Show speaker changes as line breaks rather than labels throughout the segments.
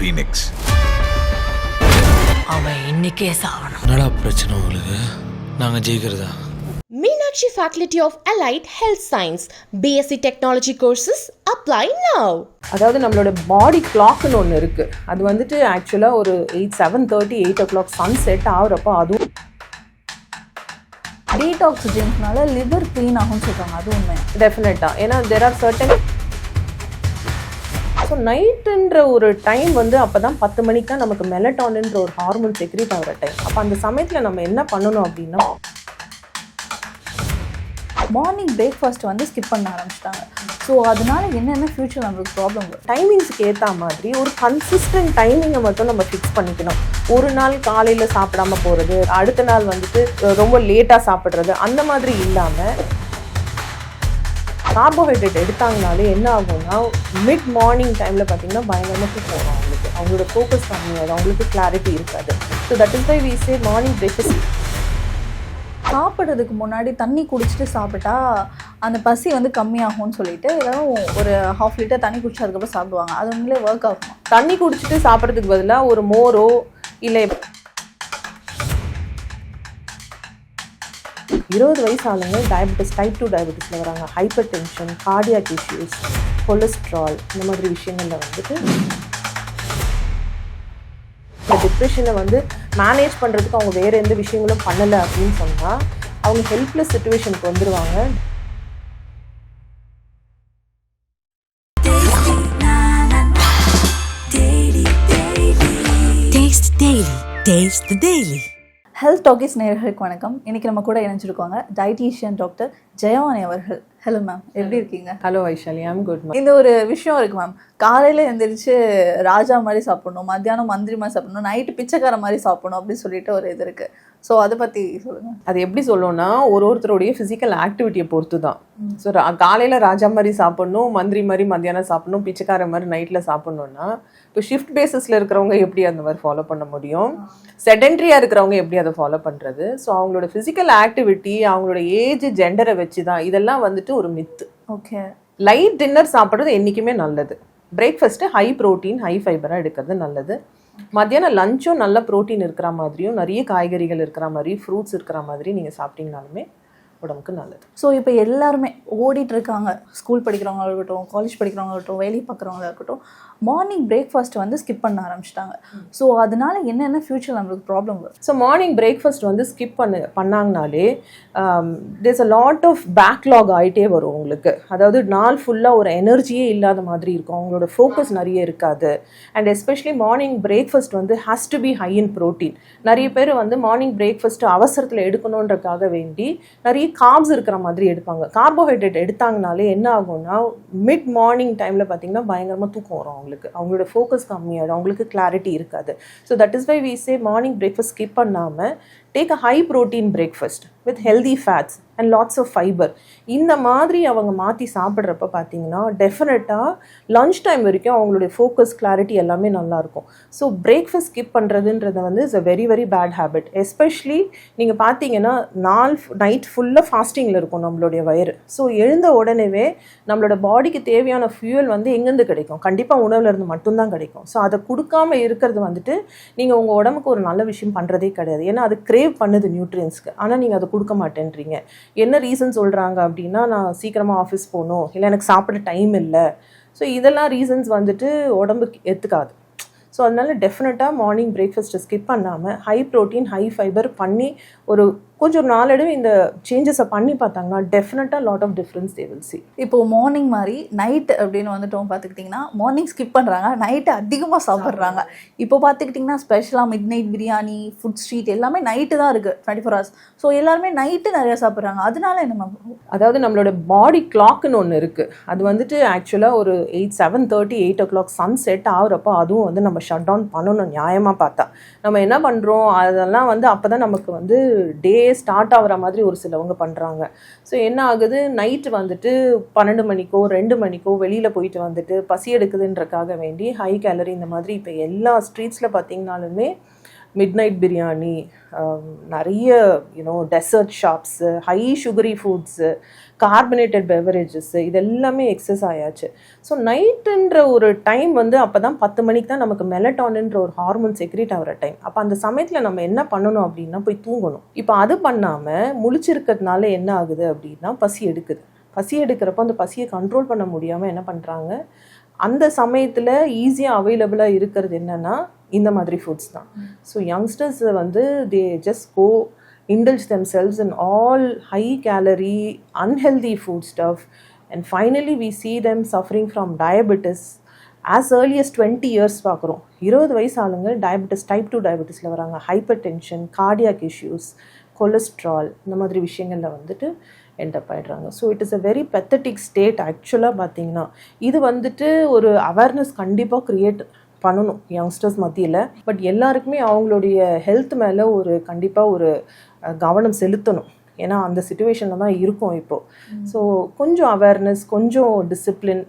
Phoenix
அவன் இன்னைக்கே சாவணும்.
என்னடா பிரச்சனை உங்களுக்கு? நாங்கள் ஜெயிக்கிறதா?
Meenakshi Faculty of Allied Health Science, BSc Technology courses, apply now.
அதாவது நம்மளோட பாடி கிளாக்னு ஒன்று இருக்குது அது வந்துட்டு ஆக்சுவலாக ஒரு eight seven thirty eight o'clock sunset ஆகுறப்போ அதுவும்
டீடாக்ஸ் ட்ரிங்க்னால லிவர் க்ளீன் ஆகும்னு சொல்கிறாங்க அது உண்மை.
டெஃபினட்டாக ஏன்னா தெர் ஆர் சர்டன் ஸோ நைட்டுன்ற ஒரு டைம் வந்து அப்போ தான் பத்து மணிக்கு தான் நமக்கு மெலட்டானுன்ற ஒரு ஹார்மோன் செக்ரேட் ஆகிற டைம் அப்போ அந்த சமயத்தில் நம்ம என்ன பண்ணணும் அப்படின்னா
மார்னிங் பிரேக்ஃபாஸ்ட் வந்து ஸ்கிப் பண்ண ஆரம்பிச்சிட்டாங்க. ஸோ அதனால என்னென்ன ஃப்யூச்சர் நம்மளுக்கு ப்ராப்ளம் வரும்?
டைமிங்ஸுக்கு ஏற்ற மாதிரி ஒரு கன்சிஸ்டன்ட் டைமிங்கை மட்டும் நம்ம ஃபிக்ஸ் பண்ணிக்கணும். ஒரு நாள் காலையில் சாப்பிடாம போகிறது அடுத்த நாள் வந்துட்டு ரொம்ப லேட்டாக சாப்பிட்றது அந்த மாதிரி இல்லாமல் கார்போஹைட்ரேட் எடுத்தாங்கனாலே என்ன ஆகும்னா மிட் மார்னிங் டைமில் பார்த்தீங்கன்னா பயங்கரமாக தூக்கம் வரும் அவங்களுக்கு. அவங்களோட ஃபோக்கஸ் கம்மியாகும் அவங்களுக்கு கிளாரிட்டி இருக்காது. So that is why we say morning breakfast
சாப்பிட்றதுக்கு முன்னாடி தண்ணி குடிச்சிட்டு சாப்பிட்டா அந்த பசி வந்து கம்மியாகும்னு சொல்லிட்டு எல்லாரும் ஒரு ஹாஃப் லிட்டர் தண்ணி குடிச்சு அதுக்கப்புறம் சாப்பிடுவாங்க. அது உண்மையிலே ஒர்க் ஆகுமா?
தண்ணி குடிச்சிட்டு சாப்பிட்றதுக்கு பதிலாக ஒரு மோரோ இல்லை இருபது வயசு ஆளுங்க டயபெட்டிஸ் டைப் டூ டயபெட்டிஸில் வராங்க. Hypertension cardiac issues cholesterol இந்த மாதிரி விஷயங்களில் வந்துட்டு இந்த டிப்ரெஷனை வந்து மேனேஜ் பண்ணுறதுக்கு அவங்க வேறு எந்த விஷயங்களும் பண்ணலை அப்படின்னு சொன்னால் அவங்க ஹெல்ப்லெஸ் சுச்சுவேஷனுக்கு வந்துடுவாங்க
Taste daily taste the daily
health talkies நேயர்களுக்கு வணக்கம். இன்னைக்கு நம்ம கூட இணைஞ்சிருக்காங்க டயட்டீஷியன் டாக்டர் ஜெயவானி அவர்கள். ஹலோ மேம் எப்படி இருக்கீங்க?
ஹலோ வைஷாலி. ஐம் குட்
இந்த ஒரு விஷயம் இருக்கு மேம் காலையில எந்திரிச்சு ராஜா மாதிரி சாப்பிடணும் மத்தியானம் மந்திரி மாதிரி சாப்பிடணும் நைட்டு பிச்சைக்கார மாதிரி சாப்பிடணும் அப்படின்னு சொல்லிட்டு ஒரு இது இருக்கு. ஸோ அதை பத்தி சொல்லுங்க.
அது எப்படி சொல்லணும்னா ஒரு ஒருத்தருடைய ஃபிசிக்கல் ஆக்டிவிட்டியை பொறுத்து தான் ஸோ காலையில் ராஜா மாதிரி சாப்பிடணும் மந்திரி மாதிரி மத்தியானம் சாப்பிடணும் பிச்சைக்கார மாதிரி நைட்டில் சாப்பிடணும்னா இப்போ ஷிஃப்ட் பேசிஸில் இருக்கிறவங்க எப்படி அந்த மாதிரி ஃபாலோ பண்ண முடியும்? செடென்ட்ரியாக இருக்கிறவங்க எப்படி அதை ஃபாலோ பண்ணுறது ஸோ அவங்களோட ஃபிசிக்கல் ஆக்டிவிட்டி அவங்களோட ஏஜ் ஜெண்டரை வச்சு தான் இதெல்லாம் வந்துட்டு ஒரு மித்து
ஓகே
லைட் டின்னர் சாப்பிட்றது என்றைக்குமே நல்லது. பிரேக்ஃபாஸ்ட்டு ஹை ப்ரோட்டீன் ஹை ஃபைபராக எடுக்கிறது நல்லது. மத்தியானம் லஞ்சும் நல்ல ப்ரோட்டீன் இருக்கிற மாதிரியும் நிறைய காய்கறிகள் இருக்கிற மாதிரி ஃப்ரூட்ஸ் இருக்கிற மாதிரி நீங்கள் சாப்பிட்டீங்கனாலுமே உடம்புக்கு நல்லது.
ஸோ இப்போ எல்லாருமே ஓடிட்டு இருக்காங்க. ஸ்கூல் படிக்கிறவங்க இருக்கட்டும் காலேஜ் படிக்கிறவங்க இருக்கட்டும் வேலை பார்க்குறவங்க இருக்கட்டும் மார்னிங் பிரேக்ஃபாஸ்ட் வந்து ஸ்கிப் பண்ண ஆரம்பிச்சிட்டாங்க. ஸோ அதனால என்னென்ன ஃபியூச்சர் நம்மளுக்கு ப்ராப்ளம் வரும்?
ஸோ மார்னிங் பிரேக்ஃபாஸ்ட் வந்து ஸ்கிப் பண்ணு பண்ணாங்கனாலே there's a lot of backlog ஆகிட்டே வரும் உங்களுக்கு. அதாவது நாள் ஃபுல்லாக ஒரு எனர்ஜியே இல்லாத மாதிரி இருக்கும். அவங்களோட ஃபோக்கஸ் நிறைய இருக்காது. அண்ட் எஸ்பெஷலி மார்னிங் பிரேக்ஃபாஸ்ட் வந்து has to be high in protein நிறைய பேர் வந்து மார்னிங் பிரேக்ஃபாஸ்ட் அவசரத்தில் எடுக்கணுன்றக்காக வேண்டி நிறைய கார்ப்ஸ் இருக்கிற மாதிரி எடுப்பாங்க. கார்போஹைட்ரேட் எடுத்தாங்கனாலே என்ன ஆகும்னா மிட் மார்னிங் டைமில் பார்த்தீங்கன்னா பயங்கரமாக தூக்கம் வரும் அவங்களுக்கு. அவங்களோட ஃபோக்கஸ் கம்மியாகிடும் அவங்களுக்கு கிளாரிட்டி இருக்காது. So that is why we say morning breakfast skip பண்ணாமல் take a high protein breakfast with healthy fats and lots of fibre இந்த மாதிரி அவங்க மாற்றி சாப்பிட்றப்ப பார்த்தீங்கன்னா டெஃபினட்டாக லஞ்ச் டைம் வரைக்கும் அவங்களுடைய ஃபோக்கஸ் கிளாரிட்டி எல்லாமே நல்லாயிருக்கும் ஸோ பிரேக்ஃபாஸ்ட் ஸ்கிப் பண்ணுறதுன்றது வந்து is a very very bad habit especially நீங்கள் பார்த்தீங்கன்னா நாள் நைட் ஃபுல்லாக ஃபாஸ்டிங்கில் இருக்கும் நம்மளுடைய வயிறு. ஸோ எழுந்த உடனேவே நம்மளோட பாடிக்கு தேவையான ஃபியூயல் வந்து எங்கேருந்து கிடைக்கும்? கண்டிப்பாக உணவுலேருந்து மட்டும்தான் கிடைக்கும். ஸோ அதை கொடுக்காம இருக்கிறது வந்துட்டு நீங்கள் உங்கள் உடம்புக்கு ஒரு நல்ல விஷயம் பண்ணுறதே கிடையாது. ஏன்னா அது கிரேவ் பண்ணுது நியூட்ரியன்ஸ்க்கு ஆனால் நீங்கள் அதை கொடுக்க மாட்டேன்றீங்க. என்ன ரீசன் சொல்கிறாங்க அப்படின்னா நான் சீக்கிரமாக ஆஃபீஸ் போகணும் இல்லை எனக்கு சாப்பிட டைம் இல்லை. ஸோ இதெல்லாம் ரீசன்ஸ் வந்துட்டு உடம்புக்கு ஏற்றுக்காது ஸோ அதனால டெஃபினட்டாக மார்னிங் பிரேக்ஃபாஸ்ட்டை ஸ்கிப் பண்ணாமல் ஹை ப்ரோட்டீன் ஹை ஃபைபர் பண்ணி ஒரு கொஞ்சம் நாளடைவு இந்த சேஞ்சஸை பண்ணி பார்த்தாங்கன்னா டெஃபினட்டாக lot of difference they will see
இப்போ மார்னிங் மாதிரி நைட் அப்படின்னு வந்துட்டோம் பார்த்துக்கிட்டிங்கன்னா மார்னிங் ஸ்கிப் பண்ணுறாங்க நைட்டு அதிகமாக சாப்பிட்றாங்க. இப்போ பார்த்துக்கிட்டிங்கன்னா ஸ்பெஷலாக midnight biryani food street எல்லாமே நைட்டு தான் இருக்குது டுவெண்ட்டி ஃபோர் ஹவர்ஸ் ஸோ எல்லாருமே நைட்டு நிறையா சாப்பிட்றாங்க. அதனால என்ன
அதாவது நம்மளோட பாடி கிளாக்னு ஒன்று இருக்குது அது வந்துட்டு ஆக்சுவலாக ஒரு eight seven thirty eight o'clock sunset ஆகுறப்போ அதுவும் வந்து நம்ம ஷட் டவுன் பண்ணணும் நியாயமாக பார்த்தா. நம்ம என்ன பண்ணுறோம் அதெல்லாம் வந்து அப்போ தான் நமக்கு வந்து டே ஸ்டார்ட் ஆகிற மாதிரி ஒரு சிலவங்க பண்ணுறாங்க ஸோ என்ன ஆகுது? நைட்டு வந்துட்டு பன்னெண்டு மணிக்கோ ரெண்டு மணிக்கோ வெளியில் போயிட்டு வந்துட்டு பசி எடுக்குதுன்றக்காக வேண்டி ஹை கேலரி இந்த மாதிரி இப்போ எல்லா ஸ்ட்ரீட்ஸில் பார்த்தீங்கனாலுமே மிட் நைட் பிரியாணி நிறைய you know dessert shops high sugary foods carbonated beverages இது எல்லாமே எக்ஸஸ் ஆயாச்சு. ஸோ நைட்டுன்ற ஒரு டைம் வந்து அப்போ தான் பத்து மணிக்கு தான் நமக்கு மெலட்டானுன்ற ஒரு ஹார்மோன் செக்ரேட் ஆகிற டைம் அப்போ அந்த சமயத்தில் நம்ம என்ன பண்ணணும் அப்படின்னா போய் தூங்கணும். இப்போ அது பண்ணாமல் முழிச்சிருக்கிறதுனால என்ன ஆகுது அப்படின்னா பசி எடுக்குது. பசி எடுக்கிறப்போ அந்த பசியை கண்ட்ரோல் பண்ண முடியாமல் என்ன பண்ணுறாங்க அந்த சமயத்தில் ஈஸியாக அவைலபிளாக இருக்கிறது என்னென்னா இந்த மாதிரி ஃபுட்ஸ் தான். ஸோ யங்ஸ்டர்ஸ் வந்து they just go indulge themselves in all high calorie, unhealthy food stuff, and finally we see them suffering from diabetes as early as twenty years பார்க்குறோம். இருபது வயசு ஆளுங்க டயபெட்டிஸ் டைப் டூ டயபெட்டிஸில் வராங்க. Hypertension cardiac issues cholesterol இந்த மாதிரி விஷயங்களில் வந்துட்டு என்டப் ஆயிடுறாங்க. So it is a very pathetic state ஆக்சுவலாக பார்த்தீங்கன்னா. இது வந்துட்டு ஒரு அவேர்னஸ் கண்டிப்பாக க்ரியேட் பண்ணணும் யங்ஸ்டர்ஸ் மத்தியில். பட் எல்லாருக்குமே அவங்களுடைய ஹெல்த் மேலே ஒரு கண்டிப்பாக ஒரு கவனம் செலுத்தணும். ஏன்னா அந்த சுச்சுவேஷனில் தான் இருக்கோம் இப்போது ஸோ கொஞ்சம் அவேர்னஸ் கொஞ்சம் டிசிப்ளின்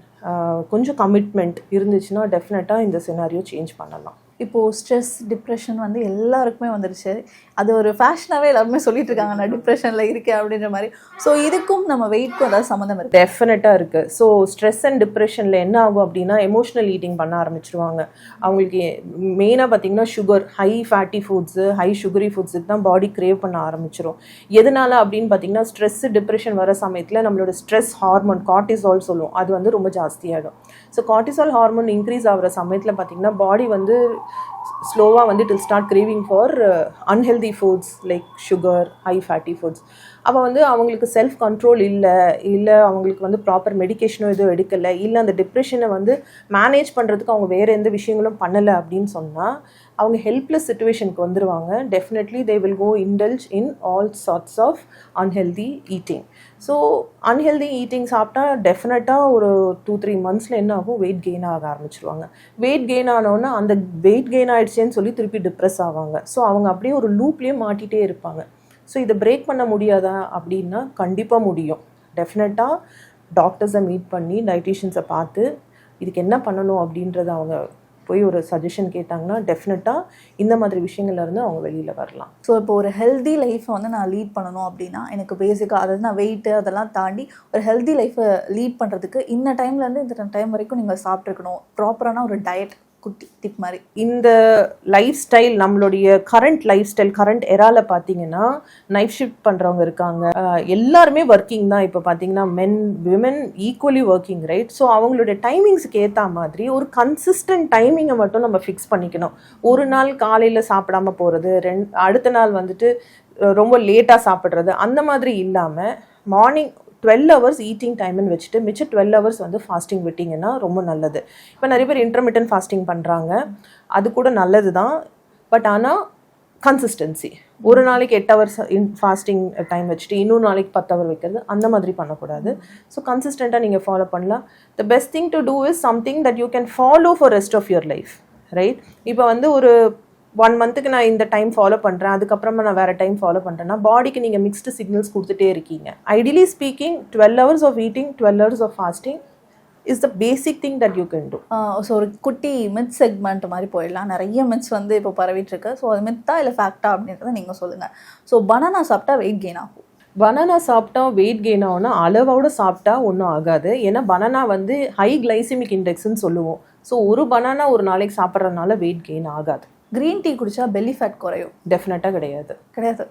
கொஞ்சம் கமிட்மெண்ட் இருந்துச்சுன்னா டெஃபினட்டாக இந்த சினாரியோ சேஞ்ச் பண்ணலாம்.
இப்போது ஸ்ட்ரெஸ் டிப்ரெஷன் வந்து எல்லாருக்குமே வந்துருச்சு. அது ஒரு ஃபேஷனாகவே எல்லாருமே சொல்லிட்டு இருக்காங்க நான் டிப்ரெஷனில் இருக்கேன் அப்படின்ற மாதிரி. ஸோ இதுக்கும் நம்ம வெயிட்க்கும் ஏதாவது சம்மந்தம் இருக்குது
டெஃபினட்டாக இருக்குது ஸோ ஸ்ட்ரெஸ் அண்ட் டிப்ரெஷனில் என்ன ஆகும் அப்படின்னா எமோஷனல் ஈட்டிங் பண்ண ஆரம்பிச்சிருவாங்க. அவங்களுக்கு மெயினாக பார்த்தீங்கன்னா sugar high fatty foods high sugary ஃபுட்ஸுக்கு தான் பாடி க்ரேவ் பண்ண ஆரம்பிச்சிரும். எதனால அப்படின்னு பார்த்தீங்கன்னா ஸ்ட்ரெஸ் டிப்ரெஷன் வர சமயத்தில் நம்மளோட ஸ்ட்ரெஸ் ஹார்மோன் கார்டிசால் சொல்லுவோம். அது வந்து ரொம்ப ஜாஸ்தியாகிடும் ஸோ கார்டிசால் ஹார்மோன் இன்க்ரீஸ் ஆகிற சமயத்தில் பார்த்தீங்கன்னா பாடி வந்து ஸ்லோவாக வந்து it start craving for unhealthy foods like sugar high fatty foods அப்போ வந்து அவங்களுக்கு செல்ஃப் கண்ட்ரோல் இல்லை இல்லை அவங்களுக்கு வந்து ப்ராப்பர் மெடிகேஷனும் எதுவும் எடுக்கலை இல்லை அந்த டிப்ரெஷனை வந்து மேனேஜ் பண்ணுறதுக்கு அவங்க வேறு எந்த விஷயங்களும் பண்ணலை அப்படின்னு சொன்னால் அவங்க ஹெல்ப்லெஸ் சுச்சுவேஷனுக்கு வந்துடுவாங்க definitely they will go indulge in all sorts of unhealthy eating so unhealthy eating சாப்பிட்டா டெஃபினட்டாக ஒரு டூ த்ரீ மந்த்ஸில் என்ன ஆகும்? வெயிட் கெயின் ஆக ஆரம்பிச்சிருவாங்க. வெயிட் கெயின் ஆனோன்னா அந்த வெயிட் கெயின் ஆகிடுச்சேன்னு சொல்லி திருப்பி டிப்ரெஸ் ஆவாங்க. ஸோ அவங்க அப்படியே ஒரு லூப்லேயே மாட்டிகிட்டே இருப்பாங்க. ஸோ இதை பிரேக் பண்ண முடியாதா? அப்படின்னா கண்டிப்பாக முடியும். டெஃபினட்டாக டாக்டர்ஸை மீட் பண்ணி டயட்டிஷியன்ஸை பார்த்து இதுக்கு என்ன பண்ணணும் அப்படின்றத அவங்க போய் ஒரு சஜஷன் கேட்டாங்கன்னா டெஃபினட்டாக இந்த மாதிரி விஷயங்கள்லேருந்து அவங்க வெளியில் வரலாம்.
ஸோ இப்போ ஒரு ஹெல்தி லைஃப்பை வந்து நான் லீட் பண்ணணும் அப்படின்னா எனக்கு பேசிக்காக அதாவது நான் வெயிட்டு அதெல்லாம் தாண்டி ஒரு ஹெல்தி லைஃப்பை லீட் பண்ணுறதுக்கு இந்த டைம்லேருந்து இந்த டைம் வரைக்கும் நீங்கள் சாப்பிட்ருக்கணும் ப்ராப்பரான ஒரு டயட் குட்டி டிப் மாதிரி.
இந்த லைஃப் ஸ்டைல் நம்மளுடைய கரண்ட் லைஃப் ஸ்டைல் கரண்ட் எரால பார்த்தீங்கன்னா நைட் ஷிஃப்ட் பண்ணுறவங்க இருக்காங்க. எல்லாருமே ஒர்க்கிங் தான். இப்போ பார்த்தீங்கன்னா men women equally working right so அவங்களுடைய டைமிங்ஸுக்கு ஏற்ற மாதிரி ஒரு கன்சிஸ்டன்ட் டைமிங்கை மட்டும் நம்ம ஃபிக்ஸ் பண்ணிக்கணும். ஒரு நாள் காலையில் சாப்பிடாம போகிறது ரெண் அடுத்த நாள் வந்துட்டு ரொம்ப லேட்டாக சாப்பிட்றது அந்த மாதிரி இல்லாமல் மார்னிங் டுவெல் ஹவர்ஸ் ஈட்டிங் டைம்னு வச்சுட்டு மிச்சம் டுவெல் ஹவர்ஸ் வந்து ஃபாஸ்டிங் விட்டிங்கன்னா ரொம்ப நல்லது. இப்போ நிறைய பேர் இன்டர்மீடியன் ஃபாஸ்டிங் பண்ணுறாங்க அது கூட நல்லது தான் பட் ஆனால் கன்சிஸ்டன்சி ஒரு நாளைக்கு எட்டு ஹவர்ஸ் இன் ஃபாஸ்டிங் டைம் வச்சுட்டு இன்னொரு நாளைக்கு பத்து ஹவர் வைக்கிறது அந்த மாதிரி பண்ணக்கூடாது. ஸோ கன்சிஸ்டண்ட்டாக நீங்கள் ஃபாலோ பண்ணலாம். The best thing to do is something that you can follow for rest of your life right இப்போ வந்து ஒரு ஒன் மந்த்துக்கு நான் இந்த டைம் ஃபாலோ பண்ணுறேன் அதுக்கப்புறமா நான் வேறு டைம் ஃபாலோ பண்ணுறேன்னா பாடிக்கு நீங்கள் மிக்ஸ்டு சிக்னல்ஸ் கொடுத்துட்டே இருக்கீங்க. Ideally speaking twelve hours of eating twelve hours of fasting is the basic thing that you can do
so ஒரு குட்டி மித் செக்மெண்ட் மாதிரி போயிடலாம். நிறைய மித்ஸ் வந்து இப்போ பரவிட்டு இருக்கு ஸோ அது மித்தா இல்லை ஃபேக்டா அப்படின்றத நீங்கள் சொல்லுங்கள் ஸோ பனானா சாப்பிட்டா வெயிட் கெயின் ஆகும்.
பனானா சாப்பிட்டா வெயிட் கெயின் ஆகும்னா அளவோட சாப்பிட்டா ஒன்றும் ஆகாது. ஏன்னா பனானா வந்து ஹை கிளைசிமிக் இண்டெக்ஸ்னு சொல்லுவோம். ஸோ ஒரு பனானா ஒரு நாளைக்கு சாப்பிட்றதுனால வெயிட் கெயின் ஆகாது.
க்ரீன் டீ குடிச்சா பெல்லி ஃபேட் குறையும்.
டெஃபினட்டாக கிடையாது.
கிடையாது.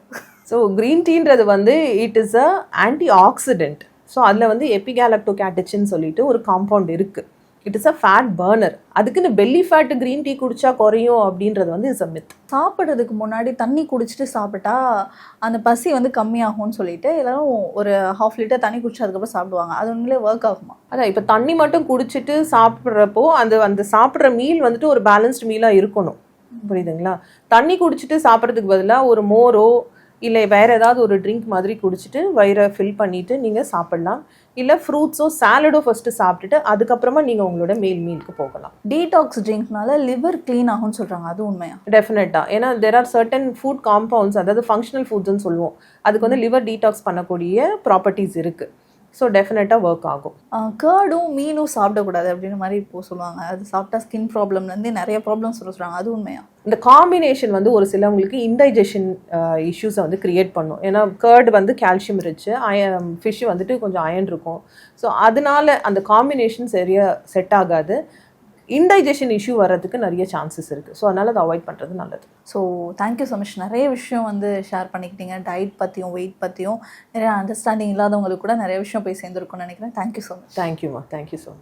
ஸோ க்ரீன் டீன்றது வந்து it is a antioxidant so அதில் வந்து எபிகேலக்டோ கேட்டச்சின்னு சொல்லிட்டு ஒரு காம்பவுண்ட் இருக்குது it is a fat burner அதுக்குன்னு பெல்லி ஃபேட் க்ரீன் டீ குடிச்சா குறையும் அப்படின்றது வந்து இஸ் அ மித்
சாப்பிட்றதுக்கு முன்னாடி தண்ணி குடிச்சிட்டு சாப்பிட்டா அந்த பசி வந்து கம்மியாகும்னு சொல்லிட்டு எல்லாரும் ஒரு ஹாஃப் லிட்டர் தண்ணி குடிச்சு அதுக்கப்புறம் சாப்பிடுவாங்க. அது உண்மையிலே ஒர்க் ஆகுமா?
அதான் இப்போ தண்ணி மட்டும் குடிச்சிட்டு சாப்பிட்றப்போ அந்த அந்த சாப்பிட்ற மீல் வந்துட்டு ஒரு பேலன்ஸ்டு மீலாக இருக்கணும். புரியுதுங்களா? தண்ணி குடிச்சிட்டு சாப்பிட்றதுக்கு பதிலாக ஒரு மோரோ இல்லை வேறு ஏதாவது ஒரு ட்ரிங்க் மாதிரி குடிச்சிட்டு வயிறை ஃபில் பண்ணிவிட்டு நீங்கள் சாப்பிட்லாம். இல்லை ஃப்ரூட்ஸோ சாலடோ ஃபஸ்ட்டு சாப்பிட்டுட்டு அதுக்கப்புறமா நீங்கள் உங்களோட மேல் மீலுக்கு போகலாம்.
டீடாக்ஸ் ட்ரிங்க்னால லிவர் க்ளீன் ஆகும்னு சொல்கிறாங்க அது உண்மையா?
டெஃபினட்டாக ஏன்னா there are certain food compounds அதாவது ஃபங்க்ஷனல் ஃபுட்ஸ்னு சொல்லுவோம். அதுக்கு வந்து லிவர் டீடாக்ஸ் பண்ணக்கூடிய ப்ராப்பர்ட்டிஸ் இருக்குது ஸோ டெஃபினட்டாக ஒர்க் ஆகும்.
கேர்டும் மீனும் சாப்பிடக்கூடாது அப்படின்னு மாதிரி இப்போ சொல்லுவாங்க. அது சாப்பிட்டா ஸ்கின் ப்ராப்ளம்லேருந்து நிறைய ப்ராப்ளம்ஸ் சொல்கிறாங்க அது உண்மையா?
இந்த காம்பினேஷன் வந்து ஒரு சிலவங்களுக்கு இன்டைஜஷன் இஷ்யூஸை வந்து கிரியேட் பண்ணும். ஏன்னா கேர்டு வந்து கால்சியம் ரிச்சு அயன் ஃபிஷ் வந்துட்டு கொஞ்சம் அயன் இருக்கும். ஸோ அதனால அந்த காம்பினேஷன் சரியாக செட் ஆகாது. இன்டைஜஷன் இஷ்யூ வர்றதுக்கு நிறைய சான்சஸ் இருக்குது ஸோ அதனால் அதை அவாய்ட் பண்ணுறது நல்லது.
ஸோ தேங்க்யூ ஸோ மச் நிறைய விஷயம் வந்து ஷேர் பண்ணிக்கிட்டீங்க. டயட் பற்றியும் வெயிட் பற்றியும் நிறைய அண்டர்ஸ்டாண்டிங் இல்லாதவங்களுக்கு கூட நிறைய விஷயம் போய் சேர்ந்துருக்கும்னு நினைக்கிறேன். தேங்க்யூ ஸோ மச்
தேங்க்யூம்மா தேங்க்யூ ஸோ மச்